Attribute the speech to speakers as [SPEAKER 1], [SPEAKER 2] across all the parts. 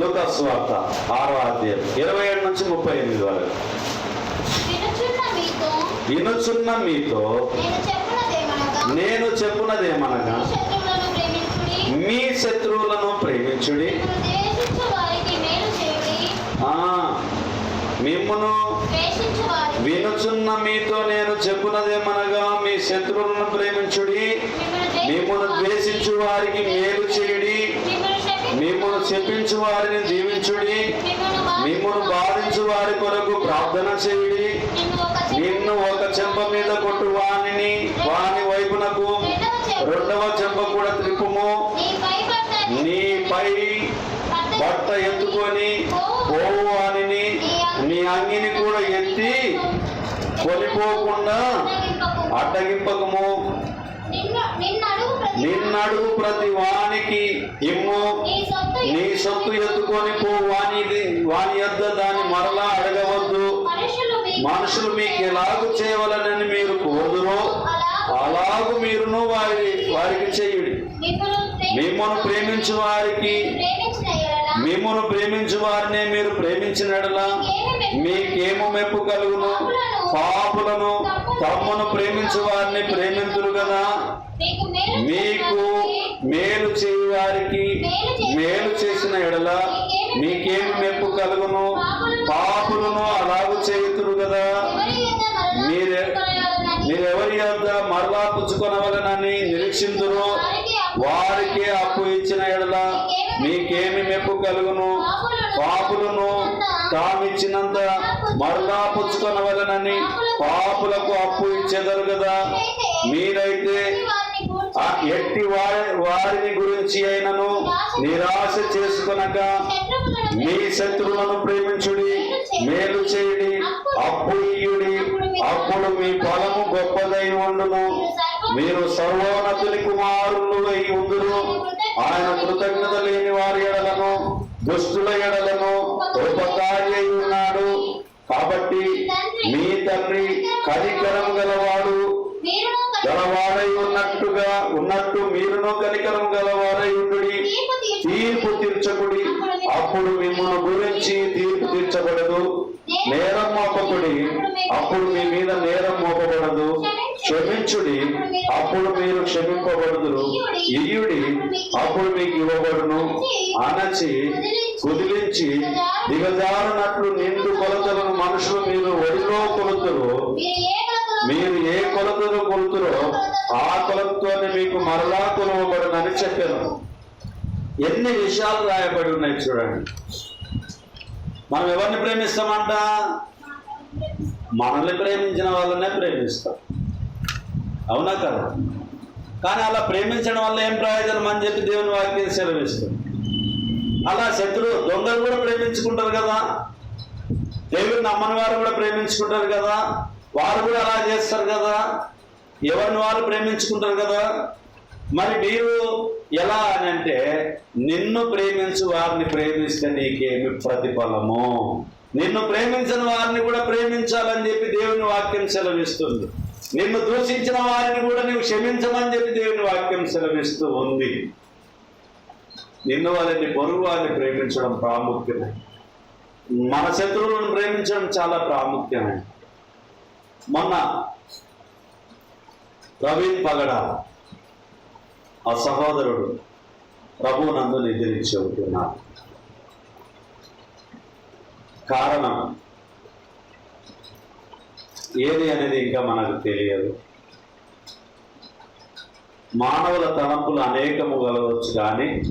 [SPEAKER 1] లూకాస్ వార్త ఆరో అధ్యాయం. ఇరవై ఏడు నుంచి ముప్పై ఎనిమిది వరకు.
[SPEAKER 2] వినుచున్న మీతో
[SPEAKER 1] వినుచున్న మీతో
[SPEAKER 2] నేను చెప్పున్నదేమనగా
[SPEAKER 1] నేను చెప్పున్నదేమనగా
[SPEAKER 2] మీ శత్రువులను ప్రేమించుడి.
[SPEAKER 1] మిమ్మును వినుచున్న మీతో నేను చెప్పున్నదేమనగా మీ శత్రువులను ప్రేమించుడి. మిమ్మల్ని ద్వేషించు వారికి మేలు చేయుడి. మిమ్మల్ని చెప్పించు వారిని దీవించుడి. మిమ్మల్ని బాధించు వారి కొరకు ప్రార్థన చేయుడి. నిన్ను ఒక చెంప మీద కొట్టు వాణిని వాని వైపునకు. రెండవ చెంప కూడా త్రిప్పుము. నీపై బట్ట ఎత్తుకొని పోవు వాణిని నీ అంగిని కూడా ఎత్తి కొనిపోకుండా అడ్డగింపకము. నిన్నడుగు ప్రతి వానికి. ఇమ్ము. నీ సొత్తు ఎత్తుకొని పో. వాని వాని యొద్ద దాన్ని మరలా అడగవద్దు. మనుషులు మీకు ఎలాగు చేయవలనని మీరు కోరుదురో అలాగు. మీరును వారి వారికి చేయుడి. మిమ్మల్ని ప్రేమించు వారికి మిమ్మల్ని ప్రేమించు వారినే మీరు ప్రేమించినడలా? మీకేమో మెప్పు కలుగును? పాపులను తమ్మును ప్రేమించు వారిని ప్రేమింతురు కదా మీకు మేలు చేయి వారికి మేలు చేసిన ఎడల మీకేమి మెప్పు కలుగును? పాపులను అలాగు చేయుతురు కదా మీరే మీరెవరి యొద్ద మరలా పుచ్చుకొనవలనని నిరీక్షింతురు? వారికి అప్పు ఇచ్చిన ఎడల మీకేమి మెప్పు కలుగును? పాపులను తామిచ్చినంత మరలా పుచ్చుకొనవలనని పాపులకు అప్పు ఇచ్చేదరు కదా. మీరైతే ఆ ఎట్టి వారి వారిని గురించి అయినను నిరాశ చేసుకొనక మీ శత్రువులను ప్రేమించుడి మేలు చేయుడి అప్పు ఇయ్యుడి. అప్పుడు మీ ఫలము గొప్పదై ఉండును మీరు సర్వోన్నతుని కుమారులు అయి ఉందరు ఆయన కృతజ్ఞత లేని వారి ఎడలను దుష్టుల ఎడలను ఉపకారి అయి ఉన్నాడు. కాబట్టి మీ తండ్రి కనికరం గలవాడు. గలవాడై ఉన్నట్టుగా ఉన్నట్టు మీరును కనికరం గలవారై ఉండుడి. తీర్పు తీర్చకుడి. అప్పుడు మిమ్మల్ని గురించి తీర్పు తీర్చబడదు. నేరం మోపకుడి అప్పుడు మీ మీద నేరం మోపబడదు. క్షమించుడి అప్పుడు మీరు క్షమింపబడుదురు. ఇయుడి అప్పుడు మీకు ఇవ్వబడును. అనచి కుదిలించి దిగజారినట్లు నిండు కొలతలను మనుషులు మీరు ఒడిలో కొలుతురు. మీరు ఏ కొలతను కొలుతురో ఆ కొలతతోనే మీకు మరలా కొలవబడునని చెప్పాను. ఎన్ని విషయాలు రాయబడి ఉన్నాయి చూడండి. మనం ఎవరిని ప్రేమిస్తామంట? మనల్ని ప్రేమించిన వాళ్ళనే ప్రేమిస్తాం. అవునా కదా? కానీ అలా ప్రేమించడం వల్ల ఏం ప్రయోజనం అని చెప్పి దేవుని వాక్యం సెలవిస్తుంది. అలా శత్రువు దొంగలు కూడా ప్రేమించుకుంటారు కదా? దేవుని నమ్మని వారు కూడా ప్రేమించుకుంటారు కదా? వారు కూడా అలా చేస్తారు కదా? ఎవరిని వారు ప్రేమించుకుంటారు కదా? మరి మీరు ఎలా అని అంటే నిన్ను ప్రేమించు వారిని ప్రేమిస్తే నీకేమి ప్రతిఫలము? నిన్ను ప్రేమించిన వారిని కూడా ప్రేమించాలని చెప్పి దేవుని వాక్యం సెలవిస్తుంది. నిన్ను దూషించిన వారిని కూడా నువ్వు క్షమించమని చెప్పి దేవుని వాక్యం సెలవిస్తూ ఉంది. నిన్ను వాళ్ళని పొరుగు వారిని ప్రేమించడం ప్రాముఖ్యమే. మన శత్రువులను ప్రేమించడం చాలా ప్రాముఖ్యమే. మొన్న ప్రవీణ్ పగడాల ఆ సహోదరుడు ప్రభు నందు నిద్రించి ఉంటున్నాడు. కారణం ఏది అనేది ఇంకా మనకు తెలియదు. మానవుల తలంపులు అనేకము కలవచ్చు కానీ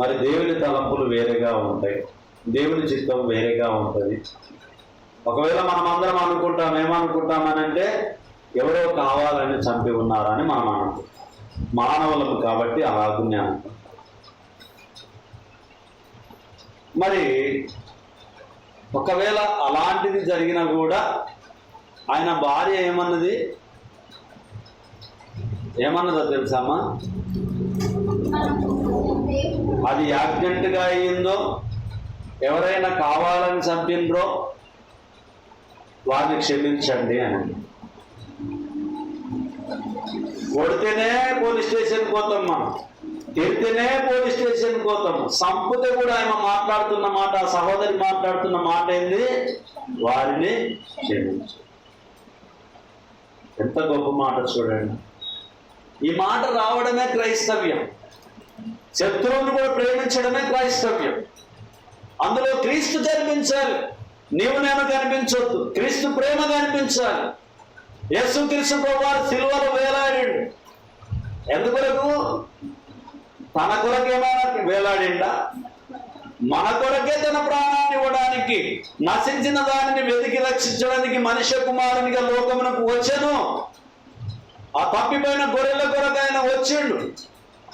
[SPEAKER 1] మరి దేవుని తలంపులు వేరేగా ఉంటాయి. దేవుని చిత్తం వేరేగా ఉంటుంది. ఒకవేళ మనం అందరం అనుకుంటాం ఏమనుకుంటామనంటే ఎవరో కావాలని చంపి ఉన్నారని మనం అనుకుంటాం. మానవులకు కాబట్టి అలా జ్ఞానం మరి ఒకవేళ అలాంటిది జరిగినా కూడా ఆయన భార్య ఏమన్నది? ఏమన్నదో తెలుసామా అది యాక్సిడెంట్గా అయ్యిందో ఎవరైనా కావాలని చంపిండ్రో వారిని క్షమించండి అని. కొడితేనే పోలీస్ స్టేషన్ పోతాం మనం. తిడితేనే పోలీస్ స్టేషన్ పోతాం. సంపతే కూడా ఆయన మాట్లాడుతున్న మాట సహోదరి మాట్లాడుతున్న మాట ఏంది? వారిని క్షమించు. ఎంత గొప్ప మాట చూడండి. ఈ మాట రావడమే క్రైస్తవ్యం. శత్రువును కూడా ప్రేమించడమే క్రైస్తవ్యం. అందులో క్రీస్తు కనిపించాలి నీవు నేను కనిపించొద్దు. క్రీస్తు ప్రేమ కనిపించాలి యేసు క్రీస్తు ప్రభువారు సిల్వలు వేలాడాడు. ఎందుకొరకు? తన కొరకేమైనా వేలాడిండా మన కొరకే తన ప్రాణాన్ని ఇవ్వడానికి నశించిన దానిని వెతికి రక్షించడానికి మనిషి కుమారునిగా లోకమునకు వచ్చాను. ఆ తప్పిపోయిన గొర్రెల కొరకు ఆయన వచ్చిండు.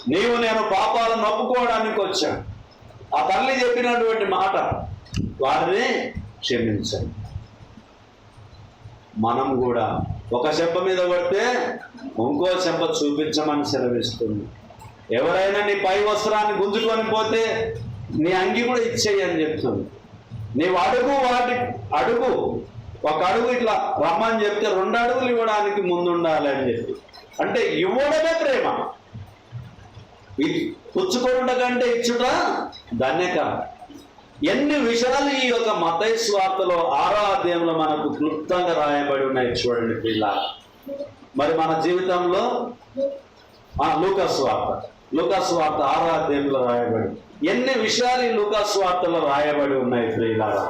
[SPEAKER 1] నీవు నేను పాపాలను నొప్పుకోవడానికి వచ్చాను. ఆ తల్లి చెప్పినటువంటి మాట వారిని క్షమించండి. మనం కూడా ఒక చెంప మీద కొడితే ఇంకో చెంప చూపించమని సెలవిస్తుంది. ఎవరైనా నీ పై వస్త్రాన్ని గుంజుకొని పోతే నీ అంగి కూడా ఇచ్చేయి అని చెప్తుంది. నీవు అడుగు వాటి అడుగు ఒక అడుగు ఇట్లా రమ్మని చెప్తే రెండు అడుగులు ఇవ్వడానికి ముందుండాలి అని చెప్పి. అంటే ఇవ్వడమే ప్రేమ. ఇది పుచ్చుకోవడం కంటే ఇచ్చుట ధన్యక ఎన్ని విషయాలు ఈ యొక్క మతయ స్వార్థలో ఆరో అధ్యాయంలో మనకు క్లుప్తంగా రాయబడి ఉన్నాయి చూడండి పిల్ల. మరి మన జీవితంలో ఆ లూకస్వార్త ఆరో అధ్యాయంలో రాయబడి ఎన్ని విషయాలు ఈ లూకస్వార్తలో రాయబడి ఉన్నాయి ప్రియులారా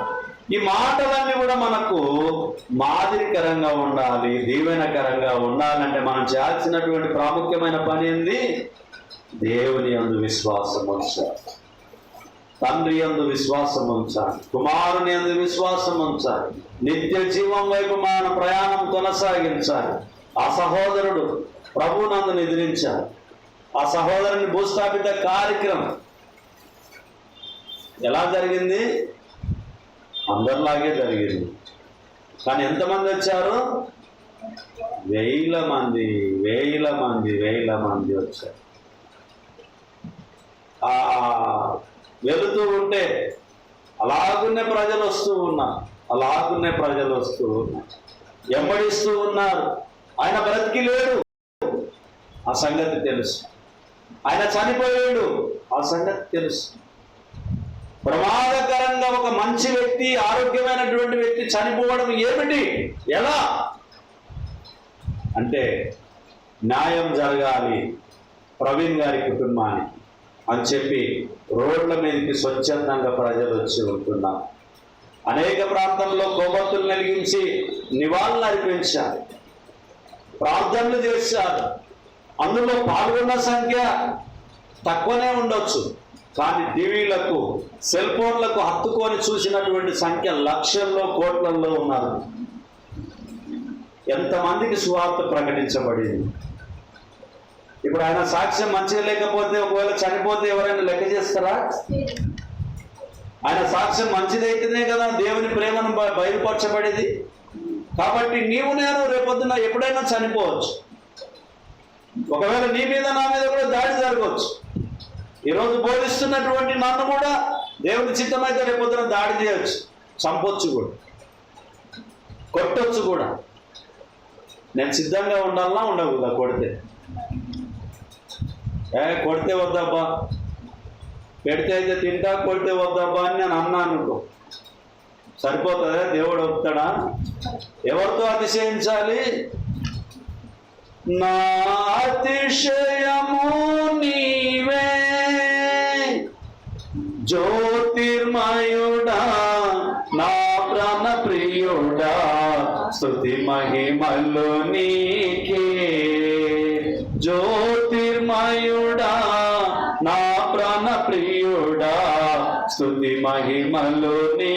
[SPEAKER 1] ఈ మాటలన్నీ కూడా మనకు మాదిరికరంగా ఉండాలి దీవెనకరంగా ఉండాలంటే మనం చేయాల్సినటువంటి ప్రాముఖ్యమైన పని ఏంది? దేవుని అందు విశ్వాసం ఉంచాలి. తండ్రి అందు విశ్వాసం ఉంచాలి కుమారుని అందు విశ్వాసం ఉంచాలి నిత్య జీవం వైపు మన ప్రయాణం కొనసాగించాలి. ఆ సహోదరుడు ప్రభునందు నిద్రించాలి. ఆ సహోదరుని భూస్థాపిత కార్యక్రమం ఎలా జరిగింది? అందరిలాగే జరిగింది. కానీ ఎంతమంది వచ్చారు? వేల మంది వేల మంది వేల మంది వచ్చారు. ఆ వెళుతూ ఉంటే అలాగున్నే ప్రజలు వస్తూ ఉన్నారు అలాగున్నే ప్రజలు వస్తూ ఉన్నారు. వెంబడిస్తూ ఉన్నారు. ఆయన బ్రతికి లేడు ఆ సంగతి తెలుసు. ఆయన చనిపోయాడు. ఆ సంగతి తెలుసు. ప్రమాదకరంగా ఒక మంచి వ్యక్తి ఆరోగ్యమైనటువంటి వ్యక్తి చనిపోవడం ఏమిటి? ఎలా? అంటే న్యాయం జరగాలి. ప్రవీణ్ గారి కుటుంబానికి. అని చెప్పి రోడ్ల మీదకి స్వచ్ఛందంగా ప్రజలు వచ్చి ఉంటున్నారు. అనేక ప్రాంతాల్లో కొవ్వొత్తులు వెలిగించి నివాళులు అర్పించారు. ప్రార్థనలు చేశారు. అందులో పాల్గొన్న సంఖ్య తక్కువనే ఉండొచ్చు. కానీ టీవీలకు సెల్ ఫోన్లకు హత్తుకొని చూసినటువంటి సంఖ్య లక్షల్లో కోట్లల్లో ఉన్నారు. ఎంతమందికి సువార్త ప్రకటించబడింది? ఇప్పుడు ఆయన సాక్ష్యం మంచిగా లేకపోతే ఒకవేళ చనిపోతే ఎవరైనా లెక్క చేస్తారా? ఆయన సాక్ష్యం మంచిదైతేనే కదా దేవుని ప్రేమను బయలుపరచబడేది. కాబట్టి నీవు నేను రేపొద్దున ఎప్పుడైనా చనిపోవచ్చు. ఒకవేళ నీ మీద నా మీద కూడా దాడి జరగవచ్చు. ఈరోజు బోధిస్తున్నటువంటి నన్ను కూడా దేవుని చిత్తమైతే రేపొద్దున దాడి చేయొచ్చు. చంపొచ్చు కూడా. కొట్టొచ్చు కూడా. నేను సిద్ధంగా ఉండాలన్నా ఉండకూడదా కొడితే. ఏ కొడితే వద్దబ్బా. పెడితే అయితే తింటా కొడితే వద్దబ్బా అని నేను అన్నాను సరిపోతుందా? దేవుడు వస్తాడా ఎవరితో అతిశయించాలి? నా అతిశయము నీవే. జ్యోతిర్మయుడా నా ప్రాణ ప్రియుడా స్తుతి మహిమలు నీకే. జ్యోతిర్మయుడా నా ప్రాణ ప్రియుడా స్తుతి మహిమలు నీ